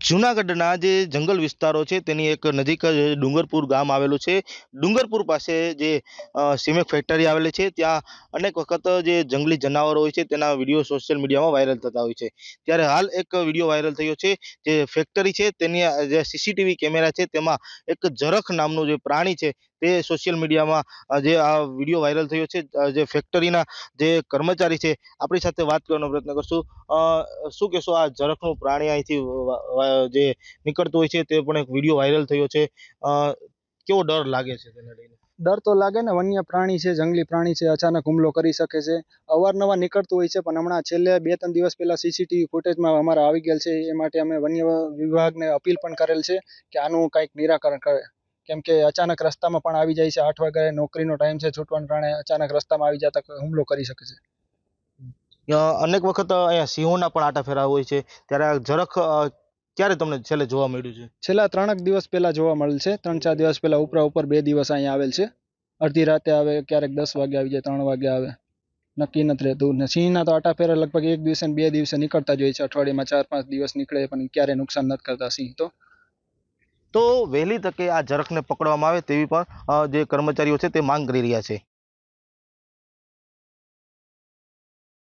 જૂનાગઢના જે જંગલ વિસ્તારો છે, તેની એક નજીક જ ડુંગરપુર ગામ આવેલું છે. ડુંગરપુર પાસે જે સિમેન્ટ ફેક્ટરી આવેલી છે, ત્યાં અનેક વખત જે જંગલી જનાવરો હોય છે, તેના વીડિયો સોશિયલ મીડિયામાં વાયરલ થતા હોય છે. ત્યારે હાલ એક વીડિયો વાયરલ થયો છે, જે ફેક્ટરી છે, તેની જે સીસીટીવી કેમેરા છે, તેમાં એક જરખ નામનું જે પ્રાણી છે તે સોશિયલ મીડિયામાં જે આ વીડિયો વાયરલ થયો છે જે ફેક્ટરીના જે કર્મચારી છે, આપણી સાથે વાત કરવાનો પ્રયત્ન કરશું. શું કહેશો? આ ઝરખનું પ્રાણી અહીંથી જે નીકળતું હોય છે, તે પણ એક વીડિયો વાયરલ થયો છે. કેવો ડર લાગે છે તેને લઈને? ડર તો લાગે ને, વન્ય પ્રાણી છે, જંગલી પ્રાણી છે, અચાનક હુમલો કરી શકે છે. અવારનવાર નીકળતું હોય છે, પણ હમણાં છેલ્લે બે ત્રણ દિવસ પહેલાં સીસીટીવી ફૂટેજમાં અમારા આવી ગયેલ છે, એ માટે અમે વન્ય વિભાગને અપીલ પણ કરેલ છે કે આનું કંઈક નિરાકરણ કરે. કેમ કે અચાનક રસ્તામાં પણ આવી જાય છે આઠ વાગ્યા નોકરીનો ટાઈમ છે છૂટવાના કારણે અચાનક રસ્તામાં આવી જતા હુમલો કરી શકે છે. અનેક વખત અહીંયા સિંહોના પણ આટા ફેરા હોય છે. ત્યારે આ જરખ ક્યારે તમને છેલ્લે જોવા મળ્યું છે? છેલ્લા ત્રણેક દિવસ પહેલા જોવા મળેલ છે. ત્રણ ચાર દિવસ પહેલા ઉપરા ઉપર બે દિવસ અહીંયા આવેલ છે. અડધી રાતે આવે ક્યારેક દસ વાગે આવી જાય ત્રણ વાગે આવે. નક્કી નથી રહેતું. ને સિંહના તો આટા ફેરા લગભગ એક દિવસે ને બે દિવસે નીકળતા જ હોય છે. અઠવાડિયામાં ચાર પાંચ દિવસ નીકળે પણ ક્યારે નુકસાન નથી કરતા સિંહ તો. તો વહેલી તકે આ ઝરખને પકડવામાં આવે તેવી પણ જે કર્મચારીઓ છે તે માંગ કરી રહ્યા છે.